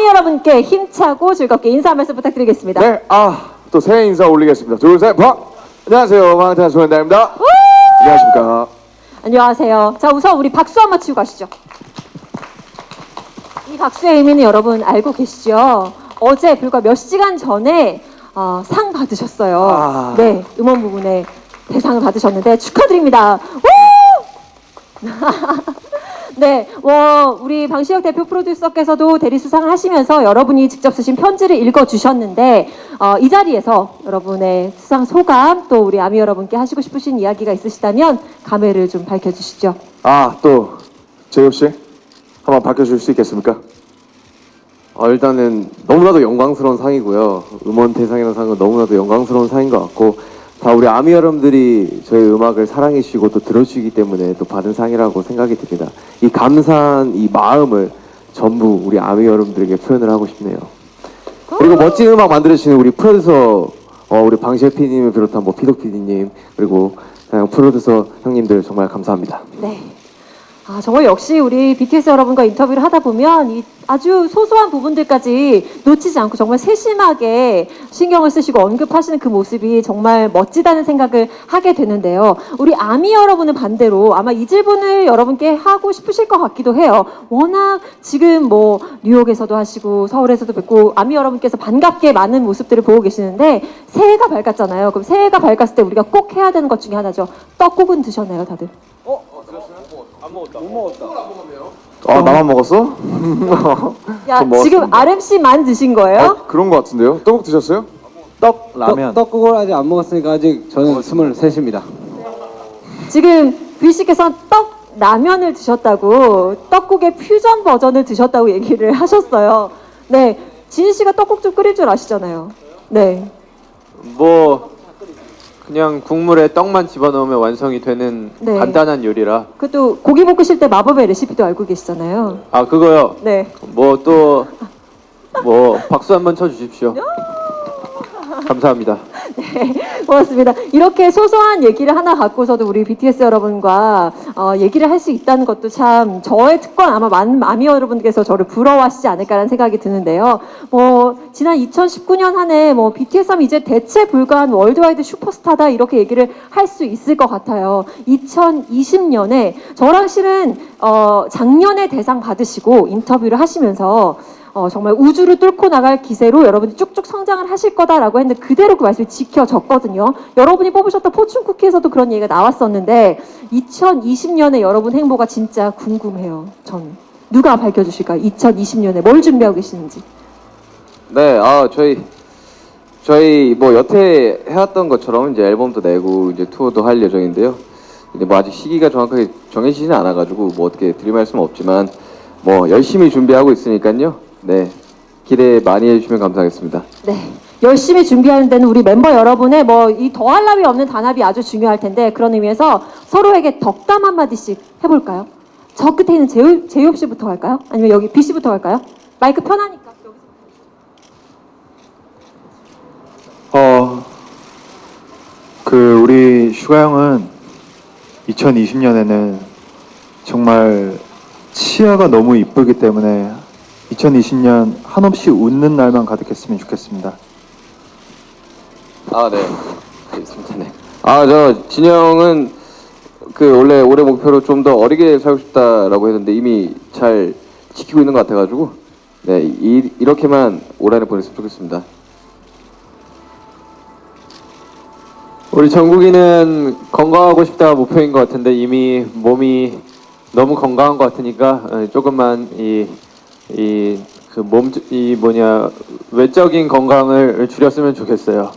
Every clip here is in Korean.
아미 여러분께 힘차고 즐겁게 인사 한 말씀 부탁드리겠습니다. 네, 아, 또 새해 인사 올리겠습니다. 둘, 셋, 봐! 안녕하세요. 방탄 소년단입니다. 안녕하십니까. 안녕하세요. 자, 우선 우리 박수 한번 치고 가시죠. 이 박수의 의미는 여러분 알고 계시죠? 어제 불과 몇 시간 전에 어, 상 받으셨어요. 아. 네, 음원 부분에 대상을 받으셨는데 축하드립니다. 우! 네, 뭐 우리 방시혁 대표 프로듀서께서도 대리 수상을 하시면서 여러분이 직접 쓰신 편지를 읽어 주셨는데 어, 이 자리에서 여러분의 수상 소감 또 우리 아미 여러분께 하시고 싶으신 이야기가 있으시다면 감회를 좀 밝혀주시죠. 아, 또, 제이홉 씨. 한번 밝혀줄 수 있겠습니까? 어, 일단은 너무나도 영광스러운 상이고요. 음원 대상이라는 상은 너무나도 영광스러운 상인 것 같고 다 우리 아미 여러분들이 저희 음악을 사랑해 주시고 또 들어주시기 때문에 또 받은 상이라고 생각이 듭니다. 이 감사한 이 마음을 전부 우리 아미 여러분들에게 표현을 하고 싶네요. 그리고 멋진 음악 만들어주시는 우리 프로듀서 어, 우리 방시혁 PD님을 비롯한 뭐 피독 PD님 그리고 그냥 프로듀서 형님들 정말 감사합니다. 네. 아, 정말 역시 우리 BTS 여러분과 인터뷰를 하다 보면 이 아주 소소한 부분들까지 놓치지 않고 정말 세심하게 신경을 쓰시고 언급하시는 그 모습이 정말 멋지다는 생각을 하게 되는데요. 우리 아미 여러분은 반대로 아마 이 질문을 여러분께 하고 싶으실 것 같기도 해요. 워낙 지금 뭐 뉴욕에서도 하시고 서울에서도 뵙고 아미 여러분께서 반갑게 많은 모습들을 보고 계시는데 새해가 밝았잖아요. 그럼 새해가 밝았을 때 우리가 꼭 해야 되는 것 중에 하나죠. 떡국은 드셨나요, 다들? 아, 나만 먹었어? 야, 전 먹었습니다. 지금 RMC만 드신 거예요? 아, 그런 것 같은데요? 떡국 드셨어요? 떡 라면 떡, 떡국을 아직 안 먹었으니까 아직 저는 스물셋입니다. 지금 뷰 씨께서 떡 라면을 드셨다고 떡국의 퓨전 버전을 드셨다고 얘기를 하셨어요. 네, 진 씨가 떡국 좀 끓일 줄 아시잖아요. 네, 뭐 그냥 국물에 떡만 집어넣으면 완성이 되는 네. 간단한 요리라. 그것도 고기 볶으실 때 마법의 레시피도 알고 계시잖아요. 아 그거요? 네, 뭐 또 뭐 박수 한번 쳐주십시오. 감사합니다 고맙습니다. 이렇게 소소한 얘기를 하나 갖고서도 우리 BTS 여러분과 어, 얘기를 할 수 있다는 것도 참 저의 특권 아마 많은 마미 여러분께서 저를 부러워하시지 않을까라는 생각이 드는데요. 뭐 지난 2019년 한 해 뭐 BTS 하면 이제 대체 불가한 월드와이드 슈퍼스타다 이렇게 얘기를 할 수 있을 것 같아요. 2020년에 저랑 실은 어, 작년에 대상 받으시고 인터뷰를 하시면서 어, 정말 우주를 뚫고 나갈 기세로 여러분이 쭉쭉 성장을 하실 거다라고 했는데 그대로 그 말씀이 지켜졌거든요. 여러분이 뽑으셨던 포춘 쿠키에서도 그런 얘기가 나왔었는데 2020년에 여러분 행보가 진짜 궁금해요. 전 누가 밝혀주실까요? 2020년에 뭘 준비하고 계시는지. 네, 아 저희 저희 뭐 여태 해왔던 것처럼 이제 앨범도 내고 이제 투어도 할 예정인데요. 근데 뭐 아직 시기가 정확하게 정해지지는 않아가지고 뭐 어떻게 드릴 말씀은 없지만 뭐 열심히 준비하고 있으니까요. 네, 기대 많이 해주시면 감사하겠습니다. 네. 열심히 준비하는 데는 우리 멤버 여러분의 뭐 이 더할 나위 없는 단합이 아주 중요할 텐데 그런 의미에서 서로에게 덕담 한마디씩 해볼까요? 저 끝에 있는 제우, 제이홉 씨부터 할까요? 아니면 여기 B 씨부터 할까요? 마이크 편하니까. 어, 그 우리 슈가 형은 2020년에는 정말 치아가 너무 이쁘기 때문에 2020년 한없이 웃는 날만 가득했으면 좋겠습니다. 아, 네. 알겠습니다. 네. 아, 저 진영은 그 원래 올해 목표로 좀 더 어리게 살고 싶다라고 했는데 이미 잘 지키고 있는 것 같아가지고 네, 이, 이렇게만 올 한해 보냈으면 좋겠습니다. 우리 정국이는 건강하고 싶다가 목표인 것 같은데 이미 몸이 너무 건강한 것 같으니까 어, 조금만 이 이 그 몸 이 뭐냐 외적인 건강을 줄였으면 좋겠어요.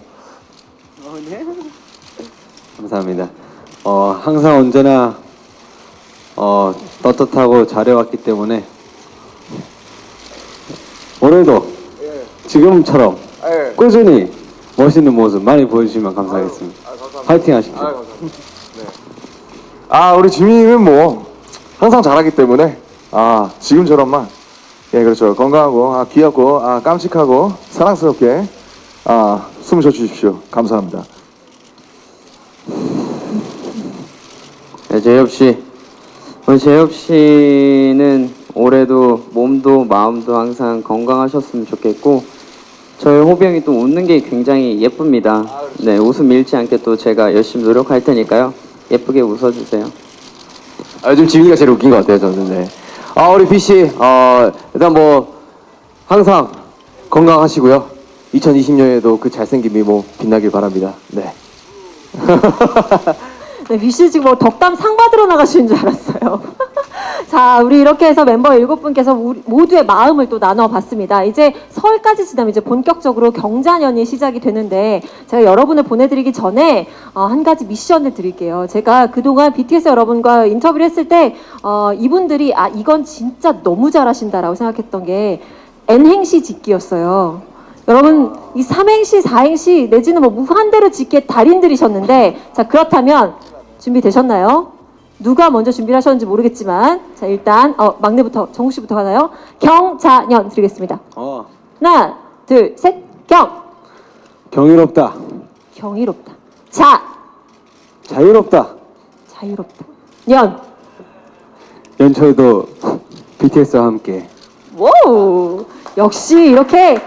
감사합니다. 어, 항상 언제나 어, 떳떳하고 잘해왔기 때문에 오늘도 지금처럼 꾸준히 멋있는 모습 많이 보여주시면 감사하겠습니다. 파이팅 하십시오. 아, 우리 지민이는 뭐, 항상 잘하기 때문에, 아, 지금처럼만, 예, 그렇죠. 건강하고, 아, 귀엽고, 아, 깜찍하고, 사랑스럽게, 아, 숨을 쉬어 주십시오. 감사합니다. 네, 제이홉 씨. 오늘 제이홉 씨는 올해도 몸도 마음도 항상 건강하셨으면 좋겠고 저희 호비 형이 또 웃는 게 굉장히 예쁩니다. 네, 웃음 잃지 않게 또 제가 열심히 노력할 테니까요. 예쁘게 웃어주세요. 아, 요즘 지민이가 제일 웃긴 것 같아요, 저는. 네. 아, 우리 B 씨, 어, 일단 뭐 항상 건강하시고요. 2020년에도 그 잘생김이 뭐 빛나길 바랍니다. 네. 네, 미씨 지금 뭐 덕담 상 받으러 나가시는 줄 알았어요. 자, 우리 이렇게 해서 멤버 일곱 분께서 모두의 마음을 또 나눠봤습니다. 이제 설까지 지나면 이제 본격적으로 경자년이 시작이 되는데 제가 여러분을 보내드리기 전에 어, 한 가지 미션을 드릴게요. 제가 그동안 BTS 여러분과 인터뷰를 했을 때 어, 이분들이 아 이건 진짜 너무 잘하신다라고 생각했던 게 N행시 짓기였어요. 여러분 이 삼행시, 사행시 내지는 뭐 무한대로 짓기에 달인들이셨는데 자 그렇다면 준비되셨나요? 누가 먼저 준비를 하셨는지 모르겠지만 자 일단 어 막내부터 정우 씨부터 가나요? 경자년 드리겠습니다. 어, 하나 둘 셋 경 경이롭다. 경이롭다. 자 자유롭다. 자유롭다. 년 연초에도 BTS와 함께 와우 역시 이렇게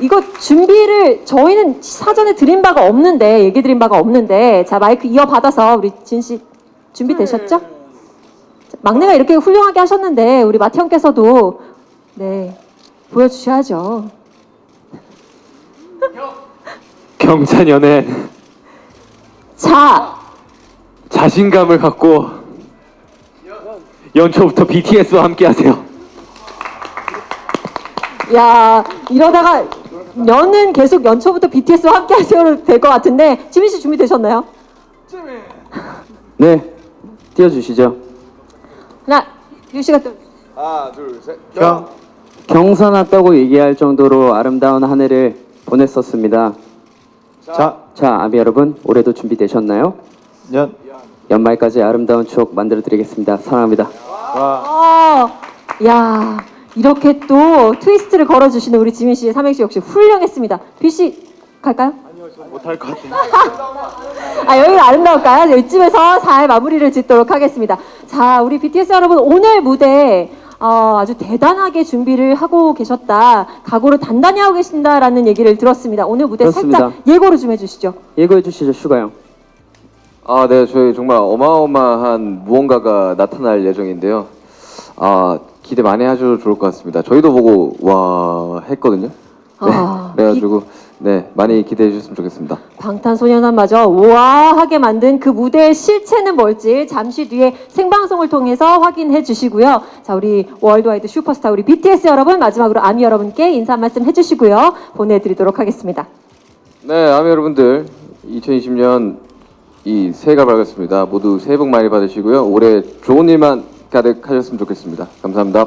이거 준비를 저희는 사전에 드린 바가 없는데 얘기 드린 바가 없는데 자 마이크 이어 받아서 우리 진 씨 준비되셨죠? 자, 막내가 이렇게 훌륭하게 하셨는데 우리 마티 형께서도 네 보여주셔야죠. 경자년엔 자 자신감을 갖고 연초부터 BTS와 함께하세요. 야 이러다가 년은 계속 연초부터 BTS와 함께 하셔도 될것 같은데 지민 씨 준비되셨나요? 네, 띄워주시죠. 하나 유 씨가 또 하나, 둘, 셋. 경. 경사났다고 얘기할 정도로 아름다운 한 해를 보냈었습니다. 자, 자, 아미 여러분, 올해도 준비되셨나요? 년. 연말까지 아름다운 추억 만들어 드리겠습니다. 사랑합니다. 어, 야 이렇게 또 트위스트를 걸어주시는 우리 지민 씨의 삼행시 역시 훌륭했습니다. B 씨 갈까요? 못할 것 같아요. 아 여기가 아름다울까요? 이쯤에서 잘 마무리를 짓도록 하겠습니다. 자, 우리 BTS 여러분 오늘 무대 어, 아주 대단하게 준비를 하고 계셨다, 각오를 단단히 하고 계신다라는 얘기를 들었습니다. 오늘 무대 그렇습니다. 살짝 예고를 좀 해주시죠. 예고해 주시죠, 슈가 형. 아, 네, 저희 정말 어마어마한 무언가가 나타날 예정인데요. 아, 기대 많이 하셔도 좋을 것 같습니다. 저희도 보고 와 했거든요. 네, 아, 그래가지고 네 많이 기대해 주셨으면 좋겠습니다. 방탄소년단마저 우아하게 만든 그 무대의 실체는 뭘지 잠시 뒤에 생방송을 통해서 확인해 주시고요. 자, 우리 월드와이드 슈퍼스타 우리 BTS 여러분 마지막으로 아미 여러분께 인사 한 말씀 해주시고요. 보내드리도록 하겠습니다. 네, 아미 여러분들 2020년 이 새해가 밝았습니다. 모두 새해 복 많이 받으시고요. 올해 좋은 일만 가득하셨으면 좋겠습니다. 감사합니다.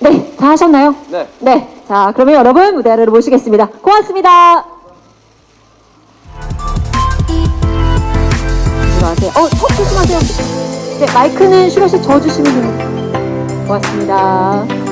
네, 다 하셨나요? 네. 네. 자, 그러면 여러분 무대 아래로 모시겠습니다. 고맙습니다. 들어가세요. 어, 턱 조심하세요. 네, 마이크는 슈러 씨 저어주시면 됩니다. 고맙습니다.